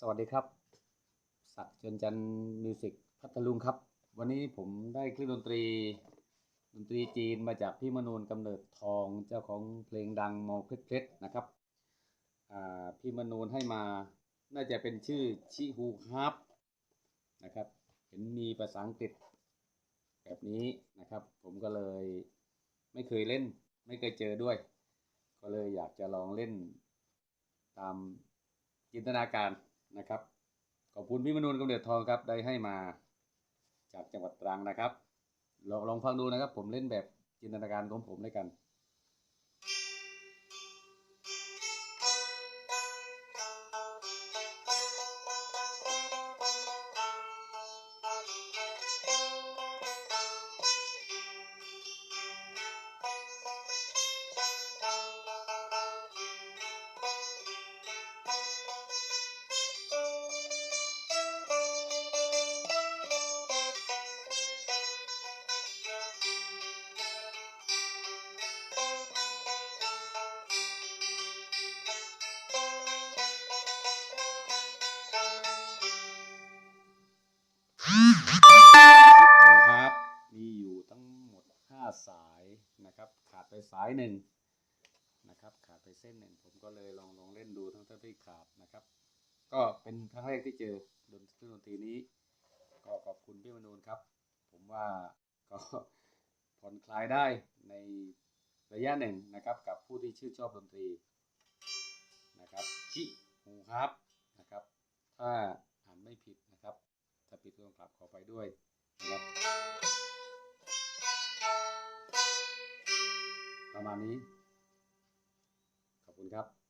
สวัสดีครับศักดิ์จนจันมิวสิกพัทลุงครับ วันนี้ผมได้คลื่นดนตรี ดนตรีจีนมาจากพี่มนูนกำเนิดทองเจ้าของเพลงดังมอเพชรเพชรนะครับพี่มนูนให้มาน่าจะเป็นชื่อชิฮูฮาร์ปนะครับ เห็นมีภาษาอังกฤษแบบนี้นะครับ ผมก็เลยไม่เคยเล่น ไม่เคยเจอด้วย ก็เลยอยากจะลองเล่นตามจินตนาการ นะครับ ขอบคุณพี่มนูนกำเนิดทองครับได้ให้มาจากจังหวัดตรังนะครับ ลองลองฟังดูนะครับ ผมเล่นแบบจินตนาการของผมด้วยกัน สายนะครับ ขาดไปสายหนึ่งนะครับ ขาดไปเส้นหนึ่งผมก็เลยลองลองเล่นดูทั้งที่ขาดนะครับ ก็เป็นครั้งแรกที่เจอดนเครื่องดนตรีนี้ ก็ขอบคุณพี่มนูนครับ ผมว่าก็ผ่อนคลายได้ในระยะหนึ่งนะครับกับผู้ที่ชื่นชอบดนตรีนะครับชิฮูฮับนะครับ ถ้าอ่านไม่ผิดนะครับ ถ้าผิดก็ต้องกลับขอไปด้วยนะครับ ประมาณนี้ ขอบคุณครับ